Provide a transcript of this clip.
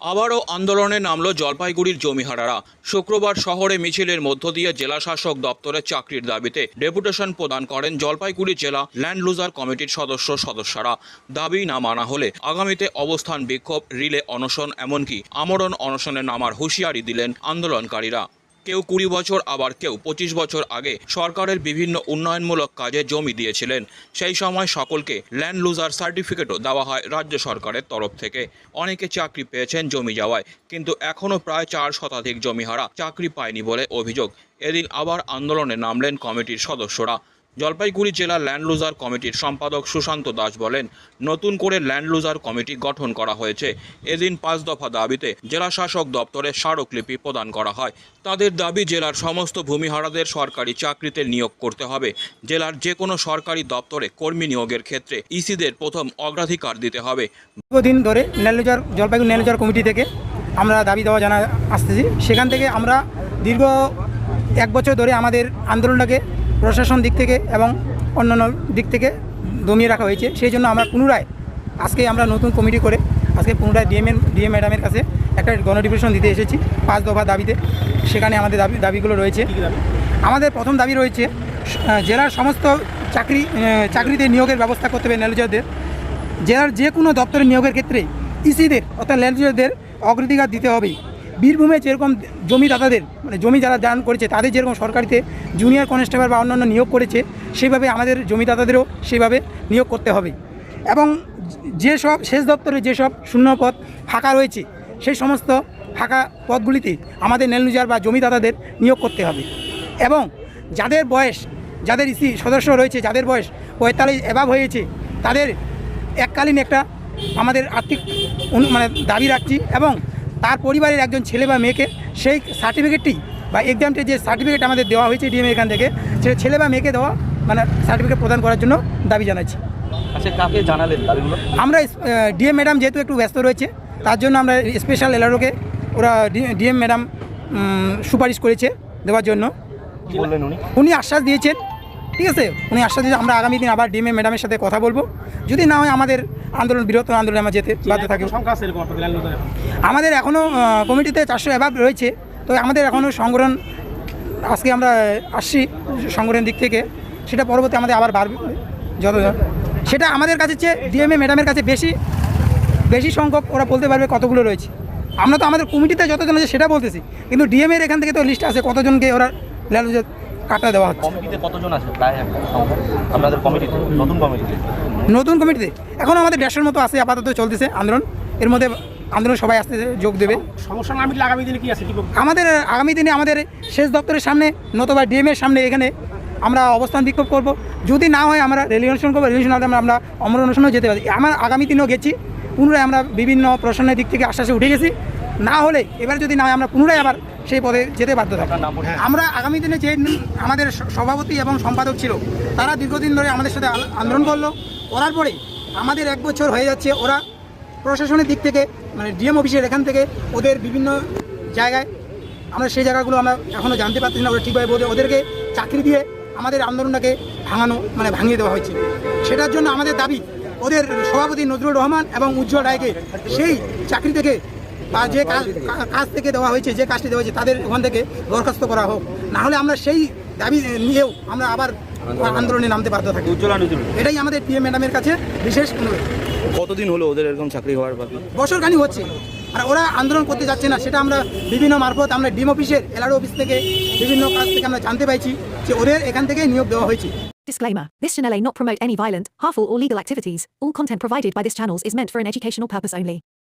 আবারও আন্দোলনে নামল জলপাইগুড়ির জমিহারারা। শুক্রবার শহরে মিছিলের মধ্য দিয়ে জেলা শাসক দপ্তরে চাকরির দাবিতে ডেপুটেশন প্রদান করেন জলপাইগুড়ি জেলা ল্যান্ড লুজার কমিটির সদস্য সদস্যরা। দাবি না মানা হলে আগামীতে অবস্থান বিক্ষোভ, রিলে অনশন, এমনকি আমরণ অনশনে নামার হুঁশিয়ারি দিলেন আন্দোলনকারীরা। কেউ কুড়ি বছর, আবার কেউ পঁচিশ বছর আগে সরকারের বিভিন্ন উন্নয়নমূলক কাজে জমি দিয়েছিলেন। সেই সময় সকলকে ল্যান্ড লুজার সার্টিফিকেটও দেওয়া হয় রাজ্য সরকারের তরফ থেকে। অনেকে চাকরি পেয়েছেন জমি যাওয়ায়, কিন্তু এখনও প্রায় চার শতাধিক জমিহারা চাকরি পায়নি বলে অভিযোগ। এদিন আবার আন্দোলনে নামলেন কমিটির সদস্যরা। জলপাইগুড়ি জেলা ল্যান্ড লুজার কমিটির সম্পাদক সুশান্ত দাস বলেন, নতুন করে ল্যান্ড লুজার কমিটি গঠন করা হয়েছে। এদিন পাঁচ দফা দাবিতে জেলা শাসক দপ্তরে স্মারকলিপি প্রদান করা হয়। তাদের দাবি, জেলার সমস্ত ভূমিহারাদের সরকারি চাকরিতে নিয়োগ করতে হবে। জেলার যে কোনো সরকারি দপ্তরে কর্মী নিয়োগের ক্ষেত্রে ইসিদের প্রথম অগ্রাধিকার দিতে হবে। দীর্ঘদিন ধরে নেলুজার জলপাইগুড়ি নেলুজার কমিটি থেকে আমরা দাবি দেওয়া জানা আসতেছি। সেখান থেকে আমরা দীর্ঘ এক বছর ধরে আমাদের আন্দোলনটাকে প্রশাসন দিক থেকে এবং অন্যান্য দিক থেকে দমিয়ে রাখা হয়েছে। সেই জন্য আমরা পুনরায় আজকে আমরা নতুন কমিটি করে আজকে পুনরায় ডিএম ডিএম ম্যাডামের কাছে একটা গণডিভিশন দিতে এসেছি পাঁচ দফা দাবিতে। সেখানে আমাদের দাবি দাবিগুলো রয়েছে। আমাদের প্রথম দাবি রয়েছে জেলার সমস্ত চাকরি চাকরিতে নিয়োগের ব্যবস্থা করতে হবে নেলুজারদের জেলার যে কোনো দপ্তরে নিয়োগের ক্ষেত্রে ইসিদের অর্থাৎ ল্যান্ডজদের অগ্রাধিকার দিতে হবে। বীরভূমে যেরকম জমিদাতাদের মানে জমি যারা দান করেছে, তাদের যেরকম সরকারিতে জুনিয়র কনস্টেবল বা অন্যান্য নিয়োগ করেছে সেইভাবে আমাদের জমিদাতাদেরও সেইভাবে নিয়োগ করতে হবে। এবং যেসব শেষ দপ্তরে যেসব শূন্যপদ ফাঁকা রয়েছে, সেই সমস্ত ফাঁকা পদগুলিতে আমাদের নেলনুজার বা জমিদাতাদের নিয়োগ করতে হবে। এবং যাদের বয়স, যাদের ইসি সদস্য রয়েছে, যাদের বয়স পঁয়তাল্লিশ অ্যাভাব হয়েছে, তাদের এককালীন একটা আমাদের আর্থিক মানে দাবি রাখছি এবং তার পরিবারের একজন ছেলে বা মেয়েকে সেই সার্টিফিকেটটি বা এক্সামটি যে সার্টিফিকেট আমাদের দেওয়া হয়েছে ডিএম এখান থেকে সে ছেলে বা মেয়েকে দেওয়া মানে সার্টিফিকেট প্রদান করার জন্য দাবি জানাচ্ছি। আচ্ছা কাকে জানালেন আমরা ডিএম ম্যাডাম যেহেতু একটু ব্যস্ত রয়েছে তার জন্য আমরা স্পেশাল এলারোকে ওরা ডিএম ম্যাডাম সুপারিশ করেছে দেওয়ার জন্য। উনি আশ্বাস দিয়েছেন ঠিক আছে? উনি আশ্বাস দিয়েছেন আমরা আগামী দিন আবার ডিএমএ ম্যাডামের সাথে কথা বলব। যদি না হয় আমাদের আন্দোলন বৃহত্তর আন্দোলনে আমরা যেতে বাধ্য থাকি। আমাদের এখনও কমিটিতে চারশো অ্যাভাব রয়েছে। তো আমাদের এখনও সংগঠন আজকে আমরা আসছি সংগঠনের দিক থেকে। সেটা পরবর্তী আমাদের আবার বাড়বে যত সেটা আমাদের কাছে চেয়ে ডিএমএ ম্যাডামের কাছে বেশি বেশি সংখ্যক ওরা বলতে পারবে কতগুলো রয়েছে। আমরা তো আমাদের কমিটিতে যতজন আছে সেটা বলতেছি। কিন্তু ডিএমের এখান থেকে তো লিস্ট আছে কতজনকে ওরা কাটা দেওয়া হচ্ছে। কমিটিতে কতজন আছে? প্রায় আপনাদের কমিটিতে? নতুন কমিটিতে? নতুন কমিটিতে। এখন আমাদের দেড়শোর মতো আছে আপাতত চলতেছে আন্দোলন। এর মধ্যে আন্দোলন সবাই আসতে যোগ দেবে। সমস্যা না মিটলে আগামী দিনে কি আছে? আমাদের আগামী দিনে আমাদের শেষ দপ্তরের সামনে নতুবা ডিএমের সামনে এখানে আমরা অবস্থান বিক্ষোভ করব। যদি না হয় আমরা রেলি অনুষ্ঠান করব রেলি অনুষ্ঠান আমরা আমরা অমর অনুষ্ঠানেও যেতে পারি। আমার আগামী দিনেও গেছি। পুনরায় আমরা বিভিন্ন প্রশ্নের দিক থেকে আশ্বাসে উঠে গেছি। না হলে এবার যদি না হয় আমরা পুনরায় আবার সেই পদে যেতে বাধ্য নাম বলুন। আমরা আগামী দিনে যে আমাদের সভাপতি এবং সম্পাদক ছিল তারা দীর্ঘদিন ধরে আমাদের সাথে আন্দোলন করল। করার পরে আমাদের এক বছর হয়ে যাচ্ছে ওরা প্রশাসনের দিক থেকে মানে ডিএম অফিসের এখান থেকে ওদের বিভিন্ন জায়গায় আমরা সেই জায়গাগুলো আমরা এখনও জানতে পারছি না ওরা ঠিকভাবে বলতে ওদেরকে চাকরি দিয়ে আমাদের আন্দোলনটাকে ভাঙানো মানে ভাঙিয়ে দেওয়া হয়েছে। সেটার জন্য আমাদের দাবি ওদের সভাপতি নজরুল রহমান এবং উজ্জ্বল রায়কে সেই চাকরি থেকে যে কাজ- থেকে দেওয়া হয়েছে যে কাজটি দেওয়া হয়েছে তাদের ওখান থেকে বরখাস্ত করা হোক। না হলে আমরা সেই দাবি নিয়েও আমরা আবার আন্দোলনে নামতে বাধ্য থাকি। এটাই আমাদের পিএম ম্যাডামের কাছে বিশেষ অনুরোধ। কতদিন হলো ওদের এরকম চাকরি হওয়ার বাকি বছরখানি হচ্ছে। আর ওরা আন্দোলন করতে যাচ্ছে না সেটা আমরা বিভিন্ন মারফত আমরা ডিম অফিসের এলআর অফিস থেকে বিভিন্ন কাজ থেকে আমরা জানতে পাইছি যে ওদের এখান থেকে নিয়োগ দেওয়া হয়েছে। Disclaimer This channel may not promote any violent, harmful, or legal activities. All content provided by this channel is meant for an educational purpose only.